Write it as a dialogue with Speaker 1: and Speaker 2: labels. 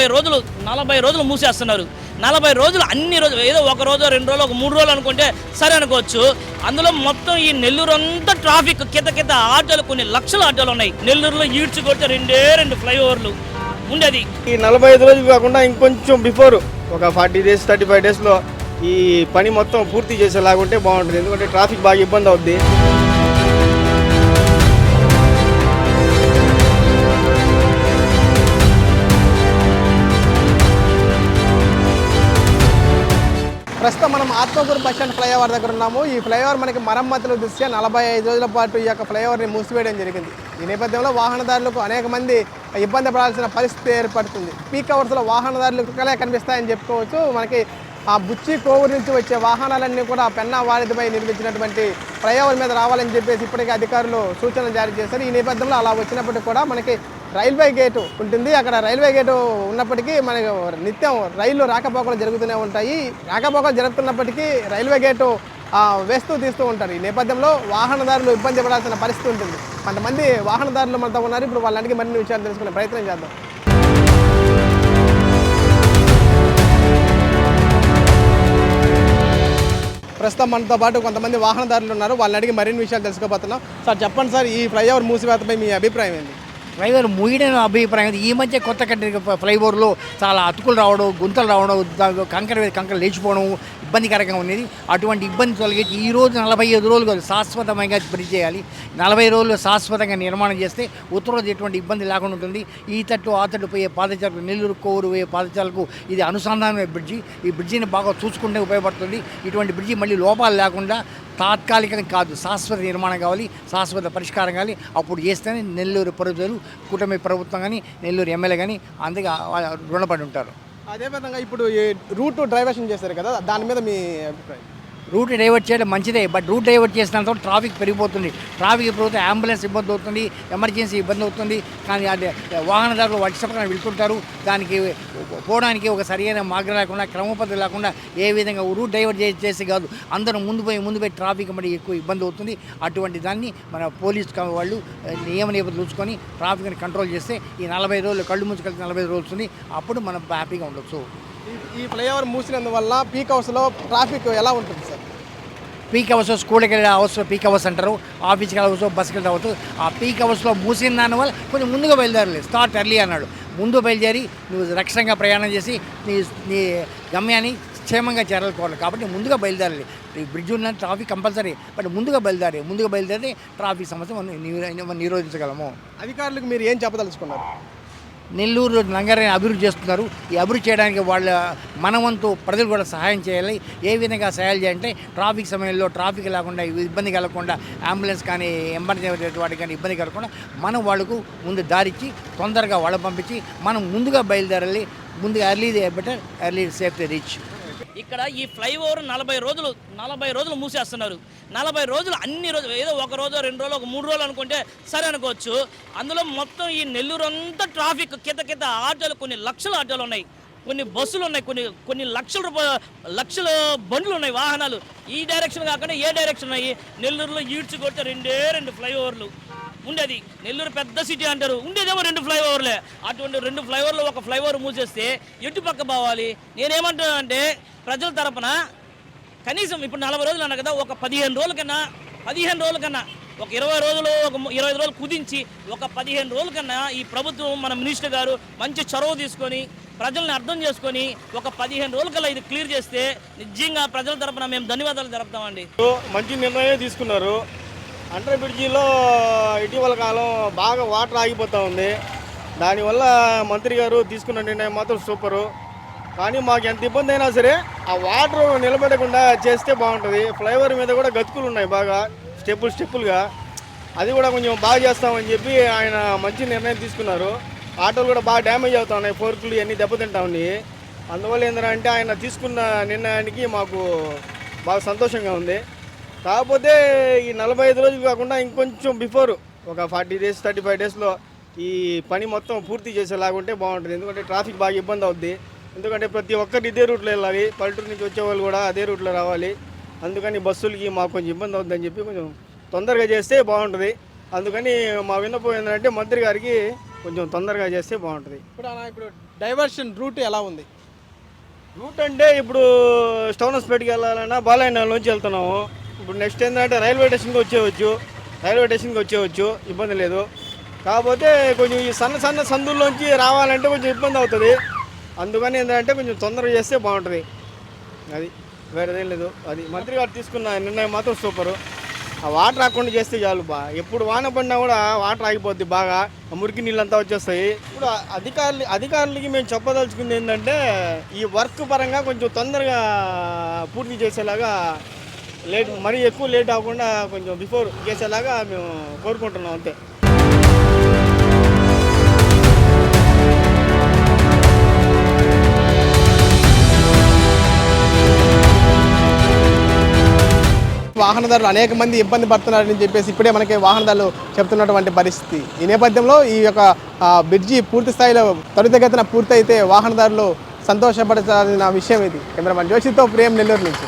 Speaker 1: నలభై రోజులు నలభై రోజులు మూసేస్తున్నారు. నలభై రోజులు అన్ని రోజులు ఏదో ఒక రోజు రెండు రోజులు ఒక మూడు రోజులు అనుకుంటే సరే అనుకోవచ్చు. అందులో మొత్తం ఈ నెల్లూరు అంతా ట్రాఫిక్ కింద కింద ఆటోలు కొన్ని లక్షల ఆటోలు ఉన్నాయి. నెల్లూరులో ఈడ్చి రెండే రెండు ఫ్లైఓవర్లు ఉండేది.
Speaker 2: ఈ నలభై ఐదు రోజులు కాకుండా ఇంకొంచెం బిఫోర్ ఒక ఫార్టీ డేస్ థర్టీ ఫైవ్ డేస్లో ఈ పని మొత్తం పూర్తి చేసేలాగుంటే బాగుంటుంది. ఎందుకంటే ట్రాఫిక్ బాగా ఇబ్బంది అవుద్ది.
Speaker 3: ప్రస్తుతం మనం ఆత్మకూరు బస్ స్టాండ్ ఫ్లైఓవర్ దగ్గర ఉన్నాము. ఈ ఫ్లైఓవర్ మనకి మరమ్మతుల దృష్ట్యా నలభై ఐదు రోజుల పాటు ఈ యొక్క ఫ్లైఓవర్ని మూసివేయడం జరిగింది. ఈ నేపథ్యంలో వాహనదారులకు అనేక మంది ఇబ్బంది పడాల్సిన పరిస్థితి ఏర్పడుతుంది. పీక్ అవర్స్లో వాహనదారులకు కలే కనిపిస్తాయని చెప్పుకోవచ్చు. మనకి ఆ బుచ్చి కోవూరు నుంచి వచ్చే వాహనాలన్నీ కూడా పెన్నా వారిదిపై నిర్మించినటువంటి ఫ్లైఓవర్ మీద రావాలని చెప్పేసి ఇప్పటికే అధికారులు సూచనలు జారీ చేశారు. ఈ నేపథ్యంలో అలా వచ్చినప్పటికీ కూడా మనకి రైల్వే గేటు ఉంటుంది. అక్కడ రైల్వే గేటు ఉన్నప్పటికీ మనకి నిత్యం రైళ్ళు రాకపోకలు జరుగుతూనే ఉంటాయి. రాకపోకలు జరుగుతున్నప్పటికీ రైల్వే గేటు వేస్తూ తీస్తూ ఉంటారు. ఈ నేపథ్యంలో వాహనదారులు ఇబ్బంది పడాల్సిన పరిస్థితి ఉంటుంది. కొంతమంది వాహనదారులు మనతో ఉన్నారు. ఇప్పుడు వాళ్ళకి మరిన్ని విషయాలు తెలుసుకునే ప్రయత్నం చేద్దాం. ప్రస్తుతం మనతో పాటు కొంతమంది వాహనదారులు ఉన్నారు. వాళ్ళని అడిగి మరిన్ని విషయాలు తెలుసుకోబోతున్నాం. సార్ చెప్పండి సార్ ఈ ఫ్లైఓవర్ మూసివేతపై మీ అభిప్రాయం ఏంటి?
Speaker 4: డ్రైవర్ ముయ్యడం అభిప్రాయం ఈ మధ్య కొత్త కంటే ఫ్లైఓవర్లో చాలా అతుకులు రావడం గుంతలు రావడం కంకర కంకర లేచిపోవడం ఇబ్బందికరంగా ఉండేది అటువంటి ఇబ్బంది తొలగించి ఈ రోజు నలభై ఐదు రోజులు శాశ్వతమైన బ్రిడ్జ్ చేయాలి నలభై రోజులు శాశ్వతంగా నిర్మాణం చేస్తే ఉత్తరం ఎటువంటి ఇబ్బంది లేకుండా ఉంటుంది. ఈ తట్టు ఆ తట్టు పోయే పాదచారులకు నెల్లూరు కోరు పోయే పాదచారులకు ఇది అనుసంధానమైన బ్రిడ్జి. ఈ బ్రిడ్జిని బాగా చూసుకుంటే ఉపయోగపడుతుంది. ఇటువంటి బ్రిడ్జి మళ్ళీ లోపాలు లేకుండా తాత్కాలికం కాదు శాశ్వత నిర్మాణం కావాలి శాశ్వత పరిష్కారం కావాలి. అప్పుడు చేస్తేనే నెల్లూరు ప్రజలు కూటమి ప్రభుత్వం కానీ నెల్లూరు ఎమ్మెల్యే కానీ అందుకే రుణపడి ఉంటారు.
Speaker 3: అదేవిధంగా ఇప్పుడు ఈ రూట్ డైవర్షన్ చేశారు కదా దాని మీద మీ అభిప్రాయం?
Speaker 4: రూట్ డైవర్ట్ చేయడం మంచిదే. బట్ రూట్ డైవర్ట్ చేసినంత ట్రాఫిక్ పెరిగిపోతుంది. ట్రాఫిక్ పెరిగితే అంబులెన్స్ ఇబ్బంది అవుతుంది ఎమర్జెన్సీ ఇబ్బంది అవుతుంది. కానీ అది వాహనదారులు వర్షపక్కన వెళ్తుంటారు. దానికి పోవడానికి ఒక సరైన మార్గం లేకుండా క్రమపద్ధతి లేకుండా ఏ విధంగా రూట్ డైవర్ట్ చేసి చేసి కాదు అందరూ ముందు పోయి ముందు పోయి ట్రాఫిక్ మరి ఎక్కువ ఇబ్బంది అవుతుంది. అటువంటి దాన్ని మన పోలీస్ వాళ్ళు నియమ నిబంధనలు చూసుకొని ట్రాఫిక్ని కంట్రోల్ చేస్తే ఈ నలభై రోజులు కళ్ళు ముంచుకెళ్తే నలభై రోజులు వస్తుంది. అప్పుడు మనం హ్యాపీగా ఉండొచ్చు.
Speaker 3: ఈ- ఈ ఫ్లైఓవర్ మూసినందువల్ల పీక్ హౌస్లో ట్రాఫిక్ ఎలా ఉంటుంది సార్?
Speaker 4: పీక్ అవర్స్ స్కూల్కి వెళ్ళే అవర్స్ పీక్ అవర్స్ అంటారు. ఆఫీస్కి వెళ్ళవచ్చు బస్కి వెళ్ళే అవ్వచ్చు ఆ పీక్ అవర్స్లో మూసిన దాని వల్ల కొంచెం ముందుగా బయలుదేరలేదు. స్టార్ట్ ఎర్లీ అన్నాడు. ముందు బయలుదేరి నువ్వు రక్షణగా ప్రయాణం చేసి నీ నీ గమ్యాన్ని క్షేమంగా చేరాలనుకోవాలి కాబట్టి ముందుగా బయలుదేరాలి. ఈ బ్రిడ్జ్ ఉన్న ట్రాఫిక్ కంపల్సరీ. బట్ ముందుగా బయలుదేరి ముందుగా బయలుదేరి ట్రాఫిక్ సమస్య మనం నిరోధించగలము.
Speaker 3: అధికారులకు మీరు ఏం చెప్పదలుచుకున్నారు?
Speaker 4: నెల్లూరు నగరాన్ని అభివృద్ధి చేస్తున్నారు. ఈ అభివృద్ధి చేయడానికి వాళ్ళ మనవంతు ప్రజలు కూడా సహాయం చేయాలి. ఏ విధంగా సహాయాలు చేయాలంటే ట్రాఫిక్ సమయంలో ట్రాఫిక్ లేకుండా ఇబ్బంది కలగకుండా అంబులెన్స్ కానీ ఎమర్జెన్సీ వాటికి కానీ ఇబ్బంది కలగకుండా మనం వాళ్ళకు ముందు దారిచ్చి తొందరగా వాళ్ళు పంపించి మనం ముందుగా బయలుదేరాలి. ముందుగా early better early safety reach
Speaker 1: ఇక్కడ ఈ ఫ్లైఓవర్ నలభై రోజులు నలభై రోజులు మూసేస్తున్నారు. నలభై రోజులు అన్ని రోజులు ఏదో ఒక రోజు రెండు రోజులు ఒక మూడు రోజులు అనుకుంటే సరే అనుకోవచ్చు. అందులో మొత్తం ఈ నెల్లూరు అంతా ట్రాఫిక్ కింద కింద ఆటోలు కొన్ని లక్షల ఆటోలు ఉన్నాయి. కొన్ని బస్సులు ఉన్నాయి కొన్ని కొన్ని లక్షల రూపాయ లక్షల బండ్లు ఉన్నాయి వాహనాలు. ఈ డైరెక్షన్ కాకుండా ఏ డైరెక్షన్ ఉన్నాయి? నెల్లూరులో ఈడ్చి రెండే రెండు ఫ్లైఓవర్లు. ఉండేది. నెల్లూరు పెద్ద సిటీ అంటారు. ఉండేదేమో రెండు ఫ్లైఓవర్లే. అటువంటి రెండు ఫ్లైఓవర్లు ఒక ఫ్లైఓవర్ మూసేస్తే ఎటు పక్క పోవాలి నేనేమంటున్నానంటే ప్రజల తరపున కనీసం ఇప్పుడు నలభై రోజులు అన్నా కదా ఒక పదిహేను రోజుల కన్నా పదిహేను రోజుల కన్నా ఒక ఇరవై రోజులు ఒక ఇరవై రోజులు కుదించి ఒక పదిహేను రోజుల కన్నా ఈ ప్రభుత్వం మన మినిస్టర్ గారు మంచి చొరవ తీసుకొని ప్రజల్ని అర్థం చేసుకొని ఒక పదిహేను రోజుల కల్లా ఇది క్లియర్ చేస్తే నిజంగా ప్రజల తరపున మేము ధన్యవాదాలు జరుపుతామండి.
Speaker 2: మంచి నిర్ణయం తీసుకున్నారు. అండర్ బ్రిడ్జిలో ఇటీవల కాలం బాగా వాటర్ ఆగిపోతూ ఉంది. దానివల్ల మంత్రి గారు తీసుకున్న నిర్ణయం మాత్రం సూపరు. కానీ మాకు ఎంత ఇబ్బంది అయినా సరే ఆ వాటర్ నిలబడకుండా చేస్తే బాగుంటుంది. ఫ్లైఓవర్ మీద కూడా గతుకులు ఉన్నాయి బాగా స్టెప్పులు స్టెప్పులుగా. అది కూడా కొంచెం బాగా చేస్తామని చెప్పి ఆయన మంచి నిర్ణయం తీసుకున్నారు. ఆటోలు కూడా బాగా డ్యామేజ్ అవుతా ఉన్నాయి ఫోర్కులు ఇవన్నీ దెబ్బతింటా ఉన్నాయి. అందువల్ల ఏంటంటే ఆయన తీసుకున్న నిర్ణయానికి మాకు బాగా సంతోషంగా ఉంది. కాకపోతే ఈ నలభై ఐదు రోజులు కాకుండా ఇంకొంచెం బిఫోర్ ఒక ఫార్టీ డేస్ థర్టీ ఫైవ్ డేస్లో ఈ పని మొత్తం పూర్తి చేసేలాగుంటే బాగుంటుంది. ఎందుకంటే ట్రాఫిక్ బాగా ఇబ్బంది అవుద్ది. ఎందుకంటే ప్రతి ఒక్కరు ఇదే రూట్లో వెళ్ళాలి. పల్లెటూరు నుంచి వచ్చే వాళ్ళు కూడా అదే రూట్లో రావాలి. అందుకని బస్సులకి మాకు కొంచెం ఇబ్బంది అవుతుందని చెప్పి కొంచెం తొందరగా చేస్తే బాగుంటుంది. అందుకని మా విన్నపం ఏంటంటే మంత్రి గారికి కొంచెం తొందరగా చేస్తే బాగుంటుంది.
Speaker 3: ఇప్పుడు ఇప్పుడు డైవర్షన్ రూట్ ఎలా ఉంది?
Speaker 2: రూట్ అంటే ఇప్పుడు స్టౌనస్పేటకి వెళ్ళాలన్నా బాలయ్య నుంచి వెళ్తున్నాము. ఇప్పుడు నెక్స్ట్ ఏంటంటే రైల్వే స్టేషన్కి వచ్చేవచ్చు రైల్వే స్టేషన్కి వచ్చేవచ్చు ఇబ్బంది లేదు. కాకపోతే కొంచెం ఈ సన్న సన్న సందుల్లోంచి రావాలంటే కొంచెం ఇబ్బంది అవుతుంది. అందుకని ఏంటంటే కొంచెం తొందరగా చేస్తే బాగుంటుంది. అది వేరేదేం లేదు. అది మంత్రి గారు తీసుకున్న నిర్ణయం మాత్రం సూపరు ఆ వాటర్ రాకుండా చేస్తే చాలు బా. ఎప్పుడు వాన పడినా కూడా వాటర్ ఆగిపోద్ది బాగా. మురికి నీళ్ళంతా వచ్చేస్తాయి. ఇప్పుడు అధికారులు అధికారులకి మేము చెప్పదలుచుకుంది ఏంటంటే ఈ వర్క్ పరంగా కొంచెం తొందరగా పూర్తి చేసేలాగా లేట్ మరీ ఎక్కువ లేట్ అవ్వకుండా కొంచెం బిఫోర్ చేసేలాగా మేము కోరుకుంటున్నాం అంతే.
Speaker 3: వాహనదారులు అనేక మంది ఇబ్బంది పడుతున్నారని చెప్పేసి ఇప్పుడే మనకి వాహనదారులు చెప్తున్నటువంటి పరిస్థితి. ఈ నేపథ్యంలో ఈ యొక్క బ్రిడ్జి పూర్తి స్థాయిలో త్వరితగతిన పూర్తయితే వాహనదారులు సంతోషపడాల్సిన విషయం ఇది. కెమెరామన్ జోషితో ప్రేమ్ నెల్లూరు నుంచి.